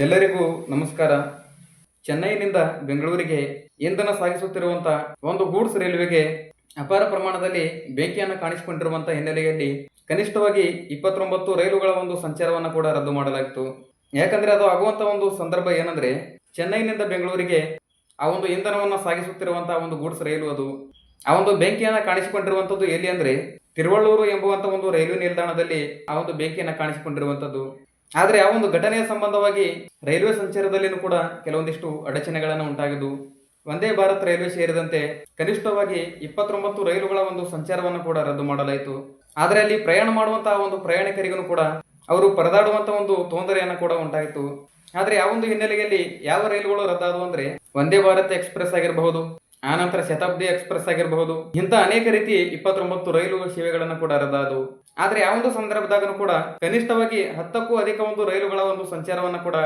ಎಲ್ಲರಿಗೂ ನಮಸ್ಕಾರ. ಚೆನ್ನೈನಿಂದ ಬೆಂಗಳೂರಿಗೆ ಇಂಧನ ಸಾಗಿಸುತ್ತಿರುವಂತ ಒಂದು ಗೂಡ್ಸ್ ರೈಲ್ವೆಗೆ ಅಪಾರ ಪ್ರಮಾಣದಲ್ಲಿ ಬೆಂಕಿಯನ್ನು ಕಾಣಿಸಿಕೊಂಡಿರುವಂತಹ ಹಿನ್ನೆಲೆಯಲ್ಲಿ ಕನಿಷ್ಠವಾಗಿ ಇಪ್ಪತ್ತೊಂಬತ್ತು ರೈಲುಗಳ ಒಂದು ಸಂಚಾರವನ್ನು ಕೂಡ ರದ್ದು ಮಾಡಲಾಗಿತ್ತು. ಯಾಕಂದ್ರೆ ಅದು ಆಗುವಂತ ಒಂದು ಸಂದರ್ಭ ಏನಂದ್ರೆ, ಚೆನ್ನೈನಿಂದ ಬೆಂಗಳೂರಿಗೆ ಆ ಒಂದು ಇಂಧನವನ್ನು ಸಾಗಿಸುತ್ತಿರುವಂತಹ ಒಂದು ಗೂಡ್ಸ್ ರೈಲು ಅದು. ಆ ಒಂದು ಬೆಂಕಿಯನ್ನು ಕಾಣಿಸಿಕೊಂಡಿರುವಂತದ್ದು ಎಲ್ಲಿ ಅಂದ್ರೆ, ತಿರುವಳ್ಳೂರು ಎಂಬುವಂತ ಒಂದು ರೈಲ್ವೆ ನಿಲ್ದಾಣದಲ್ಲಿ ಆ ಒಂದು ಬೆಂಕಿಯನ್ನು ಕಾಣಿಸಿಕೊಂಡಿರುವಂತದ್ದು. ಆದ್ರೆ ಆ ಒಂದು ಘಟನೆಯ ಸಂಬಂಧವಾಗಿ ರೈಲ್ವೆ ಸಂಚಾರದಲ್ಲಿನೂ ಕೂಡ ಕೆಲವೊಂದಿಷ್ಟು ಅಡಚಣೆಗಳನ್ನು ಉಂಟಾಗಿದ್ದು. ವಂದೇ ಭಾರತ್ ರೈಲ್ವೆ ಸೇರಿದಂತೆ ಕನಿಷ್ಠವಾಗಿ ಇಪ್ಪತ್ತೊಂಬತ್ತು ರೈಲುಗಳ ಒಂದು ಸಂಚಾರವನ್ನು ಕೂಡ ರದ್ದು ಮಾಡಲಾಯಿತು. ಆದರೆ ಅಲ್ಲಿ ಪ್ರಯಾಣ ಮಾಡುವಂತಹ ಒಂದು ಪ್ರಯಾಣಿಕರಿಗೂ ಕೂಡ ಅವರು ಪರದಾಡುವಂತಹ ಒಂದು ತೊಂದರೆಯನ್ನು ಕೂಡ ಉಂಟಾಯಿತು. ಆದರೆ ಆ ಒಂದು ಹಿನ್ನೆಲೆಯಲ್ಲಿ ಯಾವ ರೈಲುಗಳು ರದ್ದಾದವು ಅಂದ್ರೆ ವಂದೇ ಭಾರತ್ ಎಕ್ಸ್ಪ್ರೆಸ್ ಆಗಿರಬಹುದು ಆನಂತರ ಶತಾಬ್ದಿ ಎಕ್ಸ್ಪ್ರೆಸ್ ಆಗಿರಬಹುದು, ಇಂಥ ಅನೇಕ ರೀತಿ ಇಪ್ಪತ್ತೊಂಬತ್ತು ರೈಲು ಸೇವೆಗಳನ್ನು ಕೂಡ ರದ್ದಾದವು. ಆದ್ರೆ ಯಾವ ಒಂದು ಸಂದರ್ಭದಾಗನು ಕೂಡ ಕನಿಷ್ಠವಾಗಿ ಹತ್ತಕ್ಕೂ ಅಧಿಕ ಒಂದು ರೈಲುಗಳ ಒಂದು ಸಂಚಾರವನ್ನ ಕೂಡ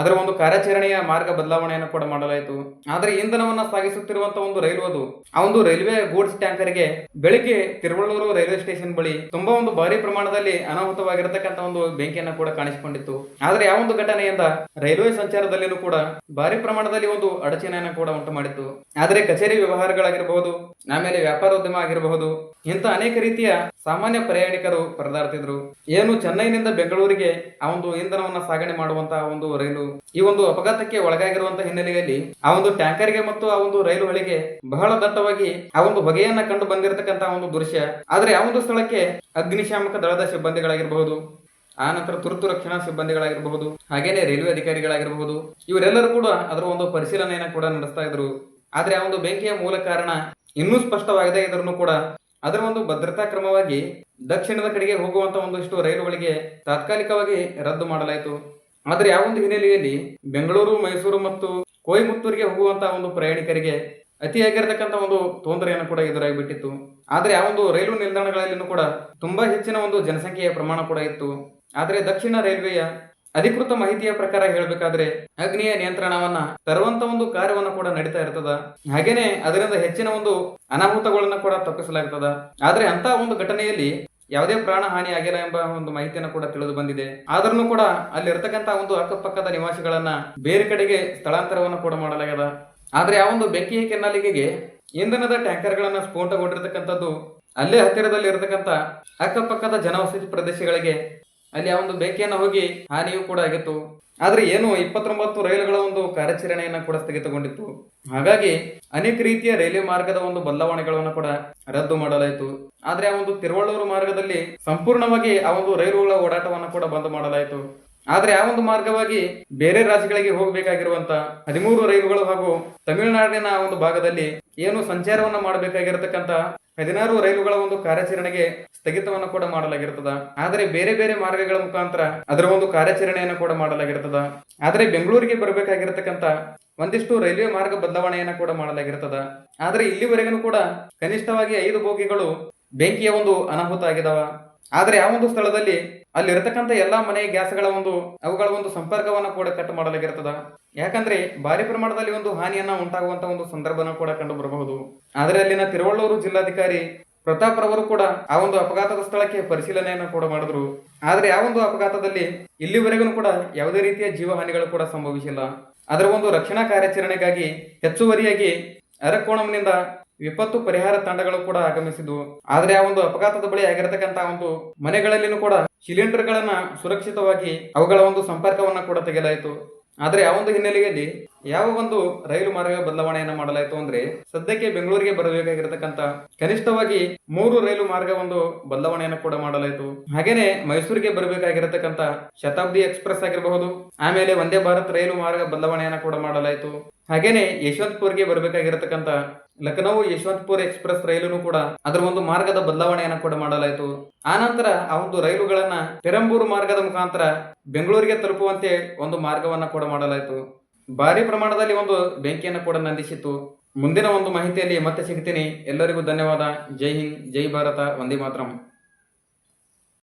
ಅದರ ಒಂದು ಕಾರ್ಯಾಚರಣೆಯ ಮಾರ್ಗ ಬದಲಾವಣೆಯನ್ನು ಕೂಡ ಮಾಡಲಾಯಿತು. ಆದ್ರೆ ಇಂಧನವನ್ನ ಸಾಗಿಸುತ್ತಿರುವಂತಹ ಒಂದು ರೈಲು ಅದು. ಆ ಒಂದು ರೈಲ್ವೆ ಗೂಡ್ಸ್ ಟ್ಯಾಂಕರ್ಗೆ ಬೆಳಿಗ್ಗೆ ತಿರುವಳ್ಳೂರು ರೈಲ್ವೆ ಸ್ಟೇಷನ್ ಬಳಿ ತುಂಬಾ ಒಂದು ಭಾರಿ ಪ್ರಮಾಣದಲ್ಲಿ ಅನಾಹುತವಾಗಿರತಕ್ಕಂತ ಒಂದು ಬೆಂಕಿಯನ್ನ ಕೂಡ ಕಾಣಿಸಿಕೊಂಡಿತ್ತು. ಆದ್ರೆ ಯಾವ ಒಂದು ಘಟನೆಯಿಂದ ರೈಲ್ವೆ ಸಂಚಾರದಲ್ಲಿನೂ ಕೂಡ ಭಾರಿ ಪ್ರಮಾಣದಲ್ಲಿ ಒಂದು ಅಡಚಣೆಯನ್ನು ಕೂಡ ಉಂಟು ಮಾಡಿತ್ತು. ಆದ್ರೆ ಕಚೇರಿ ವ್ಯವಹಾರಗಳಾಗಿರಬಹುದು, ಆಮೇಲೆ ವ್ಯಾಪಾರೋದ್ಯಮ ಆಗಿರಬಹುದು, ಇಂಥ ಅನೇಕ ರೀತಿಯ ಸಾಮಾನ್ಯ ಪ್ರಯಾಣಿಕರು ಪರದಾಡ್ತಿದ್ರು. ಏನು ಚೆನ್ನೈನಿಂದ ಬೆಂಗಳೂರಿಗೆ ಆ ಒಂದು ಇಂಧನವನ್ನ ಸಾಗಣೆ ಮಾಡುವಂತಹ ಒಂದು ರೈಲು, ಈ ಒಂದು ಅಪಘಾತಕ್ಕೆ ಒಳಗಾಗಿರುವಂತಹ ಹಿನ್ನೆಲೆಯಲ್ಲಿ ಆ ಒಂದು ಟ್ಯಾಂಕರ್ಗೆ ಮತ್ತು ಆ ಒಂದು ರೈಲುಗಳಿಗೆ ಬಹಳ ದಟ್ಟವಾಗಿ ಆ ಒಂದು ಹೊಗೆಯನ್ನ ಕಂಡು ಬಂದಿರತಕ್ಕಂತಹ ಒಂದು ದೃಶ್ಯ. ಆದ್ರೆ ಆ ಒಂದು ಸ್ಥಳಕ್ಕೆ ಅಗ್ನಿಶಾಮಕ ದಳದ ಸಿಬ್ಬಂದಿಗಳಾಗಿರಬಹುದು, ಆ ನಂತರ ತುರ್ತು ರಕ್ಷಣಾ ಸಿಬ್ಬಂದಿಗಳಾಗಿರಬಹುದು, ಹಾಗೇನೆ ರೈಲ್ವೆ ಅಧಿಕಾರಿಗಳಾಗಿರಬಹುದು, ಇವರೆಲ್ಲರೂ ಕೂಡ ಅದರ ಒಂದು ಪರಿಶೀಲನೆಯನ್ನ ಕೂಡ ನಡೆಸ್ತಾ ಇದ್ರು. ಆದ್ರೆ ಆ ಒಂದು ಬೆಂಕಿಯ ಮೂಲ ಕಾರಣ ಇನ್ನೂ ಸ್ಪಷ್ಟವಾಗದೇ ಇದ್ರೂ ಕೂಡ ಅದರ ಒಂದು ಭದ್ರತಾ ಕ್ರಮವಾಗಿ ದಕ್ಷಿಣದ ಕಡೆಗೆ ಹೋಗುವಂತ ಒಂದಿಷ್ಟು ರೈಲುಗಳಿಗೆ ತಾತ್ಕಾಲಿಕವಾಗಿ ರದ್ದು ಮಾಡಲಾಯಿತು. ಆದರೆ ಯಾವ ಒಂದು ಹಿನ್ನೆಲೆಯಲ್ಲಿ ಬೆಂಗಳೂರು, ಮೈಸೂರು ಮತ್ತು ಕೊಯಮತ್ತೂರಿಗೆ ಹೋಗುವಂತಹ ಒಂದು ಪ್ರಯಾಣಿಕರಿಗೆ ಅತಿಯಾಗಿರ್ತಕ್ಕಂಥ ಒಂದು ತೊಂದರೆಯನ್ನು ಕೂಡ ಎದುರಾಗಿಬಿಟ್ಟಿತ್ತು. ಆದರೆ ಆ ಒಂದು ರೈಲು ನಿಲ್ದಾಣಗಳಲ್ಲಿನೂ ಕೂಡ ತುಂಬಾ ಹೆಚ್ಚಿನ ಒಂದು ಜನಸಂಖ್ಯೆಯ ಪ್ರಮಾಣ ಕೂಡ ಇತ್ತು. ಆದರೆ ದಕ್ಷಿಣ ರೈಲ್ವೆಯ ಅಧಿಕೃತ ಮಾಹಿತಿಯ ಪ್ರಕಾರ ಹೇಳಬೇಕಾದ್ರೆ ಅಗ್ನಿಯ ನಿಯಂತ್ರಣವನ್ನ ತರುವಂತ ಒಂದು ಕಾರ್ಯವನ್ನು ಕೂಡ ನಡೀತಾ ಇರ್ತದ. ಹಾಗೇನೆ ಅದರಿಂದ ಹೆಚ್ಚಿನ ಒಂದು ಅನಾಹುತಗಳನ್ನ ಕೂಡ ತಪ್ಪಿಸಲಾಗ್ತದ. ಆದ್ರೆ ಅಂತ ಒಂದು ಘಟನೆಯಲ್ಲಿ ಯಾವುದೇ ಪ್ರಾಣ ಹಾನಿ ಆಗಿಲ್ಲ ಎಂಬ ಒಂದು ಮಾಹಿತಿಯನ್ನು ಕೂಡ ತಿಳಿದು ಬಂದಿದೆ. ಆದ್ರೂ ಕೂಡ ಅಲ್ಲಿರ್ತಕ್ಕಂತ ಒಂದು ಅಕ್ಕಪಕ್ಕದ ನಿವಾಸಿಗಳನ್ನ ಬೇರೆ ಕಡೆಗೆ ಸ್ಥಳಾಂತರವನ್ನು ಕೂಡ ಮಾಡಲಾಗದ ಆದ್ರೆ ಆ ಒಂದು ಬೆಂಕಿ ಕೆನ್ನಾಲಿಗೆಗೆ ಇಂಧನದ ಟ್ಯಾಂಕರ್ಗಳನ್ನ ಸ್ಫೋಟಗೊಂಡಿರ್ತಕ್ಕಂಥದ್ದು ಅಲ್ಲೇ ಹತ್ತಿರದಲ್ಲಿ ಇರತಕ್ಕಂತ ಅಕ್ಕಪಕ್ಕದ ಜನವಸತಿ ಪ್ರದೇಶಗಳಿಗೆ ಅಲ್ಲಿ ಆ ಒಂದು ಬೆಂಕಿಯನ್ನು ಹೋಗಿ ಹಾನಿಯೂ ಕೂಡ ಆಗಿತ್ತು. ಆದ್ರೆ ಏನು ಇಪ್ಪತ್ತೊಂಬತ್ತು ರೈಲುಗಳ ಒಂದು ಕಾರ್ಯಾಚರಣೆಯನ್ನ ಕೂಡ ಸ್ಥಗಿತಗೊಂಡಿತ್ತು. ಹಾಗಾಗಿ ಅನೇಕ ರೀತಿಯ ರೈಲ್ವೆ ಮಾರ್ಗದ ಒಂದು ಬದಲಾವಣೆಗಳನ್ನು ಕೂಡ ರದ್ದು ಮಾಡಲಾಯಿತು. ಆದ್ರೆ ಆ ಒಂದು ತಿರುವಳ್ಳೂರು ಮಾರ್ಗದಲ್ಲಿ ಸಂಪೂರ್ಣವಾಗಿ ಆ ಒಂದು ರೈಲುಗಳ ಓಡಾಟವನ್ನು ಕೂಡ ಬಂದ್ ಮಾಡಲಾಯಿತು. ಆದ್ರೆ ಆ ಒಂದು ಮಾರ್ಗವಾಗಿ ಬೇರೆ ರಾಜ್ಯಗಳಿಗೆ ಹೋಗಬೇಕಾಗಿರುವಂತ ಹದಿಮೂರು ರೈಲುಗಳು ಹಾಗೂ ತಮಿಳುನಾಡಿನ ಆ ಒಂದು ಭಾಗದಲ್ಲಿ ಏನು ಸಂಚಾರವನ್ನ ಮಾಡಬೇಕಾಗಿರತಕ್ಕಂತ ಹದಿನಾರು ರೈಲುಗಳ ಒಂದು ಕಾರ್ಯಾಚರಣೆಗೆ ಸ್ಥಗಿತವನ್ನು ಕೂಡ ಮಾಡಲಾಗಿರ್ತದ. ಆದರೆ ಬೇರೆ ಬೇರೆ ಮಾರ್ಗಗಳ ಮುಖಾಂತರ ಅದರ ಒಂದು ಕಾರ್ಯಾಚರಣೆಯನ್ನು ಕೂಡ ಮಾಡಲಾಗಿರ್ತದ. ಆದರೆ ಬೆಂಗಳೂರಿಗೆ ಬರಬೇಕಾಗಿರತಕ್ಕಂತ ಒಂದಿಷ್ಟು ರೈಲ್ವೆ ಮಾರ್ಗ ಬದಲಾವಣೆಯನ್ನ ಕೂಡ ಮಾಡಲಾಗಿರ್ತದ. ಆದ್ರೆ ಇಲ್ಲಿವರೆಗೂ ಕೂಡ ಕನಿಷ್ಠವಾಗಿ ಐದು ಬೋಗಿಗಳು ಬೆಂಕಿಯ ಒಂದು ಅನಾಹುತ ಆಗಿದಾವ. ಆದ್ರೆ ಆ ಒಂದು ಸ್ಥಳದಲ್ಲಿ ಅಲ್ಲಿರತಕ್ಕಂಥ ಎಲ್ಲಾ ಮನೆ ಗ್ಯಾಸ್ಗಳ ಒಂದು, ಅವುಗಳ ಒಂದು ಸಂಪರ್ಕವನ್ನ ಕೂಡ ಕಟ್ ಮಾಡಲಾಗಿರ್ತದ ಯಾಕಂದ್ರೆ ಭಾರಿ ಪ್ರಮಾಣದಲ್ಲಿ ಒಂದು ಹಾನಿಯನ್ನ ಉಂಟಾಗುವಂತ ಒಂದು ಸಂದರ್ಭನ ಕೂಡ ಕಂಡು ಬರಬಹುದು. ಆದರೆ ಅಲ್ಲಿನ ತಿರುವಳ್ಳೂರು ಜಿಲ್ಲಾಧಿಕಾರಿ ಪ್ರತಾಪ್ ರವರು ಕೂಡ ಆ ಒಂದು ಅಪಘಾತದ ಸ್ಥಳಕ್ಕೆ ಪರಿಶೀಲನೆಯನ್ನು ಕೂಡ ಮಾಡಿದ್ರು. ಆದ್ರೆ ಆ ಒಂದು ಅಪಘಾತದಲ್ಲಿ ಇಲ್ಲಿವರೆಗೂ ಕೂಡ ಯಾವುದೇ ರೀತಿಯ ಜೀವಹಾನಿಗಳು ಕೂಡ ಸಂಭವಿಸಿಲ್ಲ. ಅದರ ಒಂದು ರಕ್ಷಣಾ ಕಾರ್ಯಾಚರಣೆಗಾಗಿ ಹೆಚ್ಚುವರಿಯಾಗಿ ಅರಕೋಣಂನಿಂದ ವಿಪತ್ತು ಪರಿಹಾರ ತಂಡಗಳು ಕೂಡ ಆಗಮಿಸಿದ್ವು. ಆದರೆ ಆ ಒಂದು ಅಪಘಾತದ ಬಳಿ ಆಗಿರತಕ್ಕಂತಹ ಒಂದು ಮನೆಗಳಲ್ಲಿನೂ ಕೂಡ ಸಿಲಿಂಡರ್ಗಳನ್ನ ಸುರಕ್ಷಿತವಾಗಿ ಅವುಗಳ ಒಂದು ಸಂಪರ್ಕವನ್ನ ಕೂಡ ತೆಗೆಯಲಾಯಿತು. ಆದರೆ ಆ ಒಂದು ಹಿನ್ನೆಲೆಯಲ್ಲಿ ಯಾವ ಒಂದು ರೈಲು ಮಾರ್ಗ ಬದಲಾವಣೆಯನ್ನ ಮಾಡಲಾಯಿತು ಅಂದ್ರೆ ಸದ್ಯಕ್ಕೆ ಬೆಂಗಳೂರಿಗೆ ಬರಬೇಕಾಗಿರತಕ್ಕಂತ ಕನಿಷ್ಠವಾಗಿ ಮೂರು ರೈಲು ಮಾರ್ಗ ಒಂದು ಬದಲಾವಣೆಯನ್ನು ಕೂಡ ಮಾಡಲಾಯಿತು. ಹಾಗೇನೆ ಮೈಸೂರಿಗೆ ಬರಬೇಕಾಗಿರತಕ್ಕಂತ ಶತಾಬ್ದಿ ಎಕ್ಸ್ಪ್ರೆಸ್ ಆಗಿರಬಹುದು, ಆಮೇಲೆ ವಂದೇ ಭಾರತ್ ರೈಲು ಮಾರ್ಗ ಬದಲಾವಣೆಯನ್ನ ಕೂಡ ಮಾಡಲಾಯಿತು. ಹಾಗೇನೆ ಯಶವಂತಪುರ್ಗೆ ಬರಬೇಕಾಗಿರತಕ್ಕಂತ ಲಖನೌ ಯಶವಂತಪುರ ಎಕ್ಸ್ಪ್ರೆಸ್ ರೈಲುನು ಕೂಡ ಅದರ ಒಂದು ಮಾರ್ಗದ ಬದಲಾವಣೆಯನ್ನ ಕೂಡ ಮಾಡಲಾಯಿತು. ಆ ನಂತರ ಆ ಒಂದು ರೈಲುಗಳನ್ನ ಪೆರಂಬೂರು ಮಾರ್ಗದ ಮುಖಾಂತರ ಬೆಂಗಳೂರಿಗೆ ತಲುಪುವಂತೆ ಒಂದು ಮಾರ್ಗವನ್ನ ಕೂಡ ಮಾಡಲಾಯಿತು. ಭಾರಿ ಪ್ರಮಾಣದಲ್ಲಿ ಒಂದು ಬೆಂಕಿಯನ್ನು ಕೂಡ ನಂದಿಸಿತ್ತು. ಮುಂದಿನ ಒಂದು ಮಾಹಿತಿಯಲ್ಲಿ ಮತ್ತೆ ಸಿಗ್ತೀನಿ. ಎಲ್ಲರಿಗೂ ಧನ್ಯವಾದ. ಜೈ ಹಿಂದ್, ಜೈ ಭಾರತ, ವಂದೇ ಮಾತರಂ.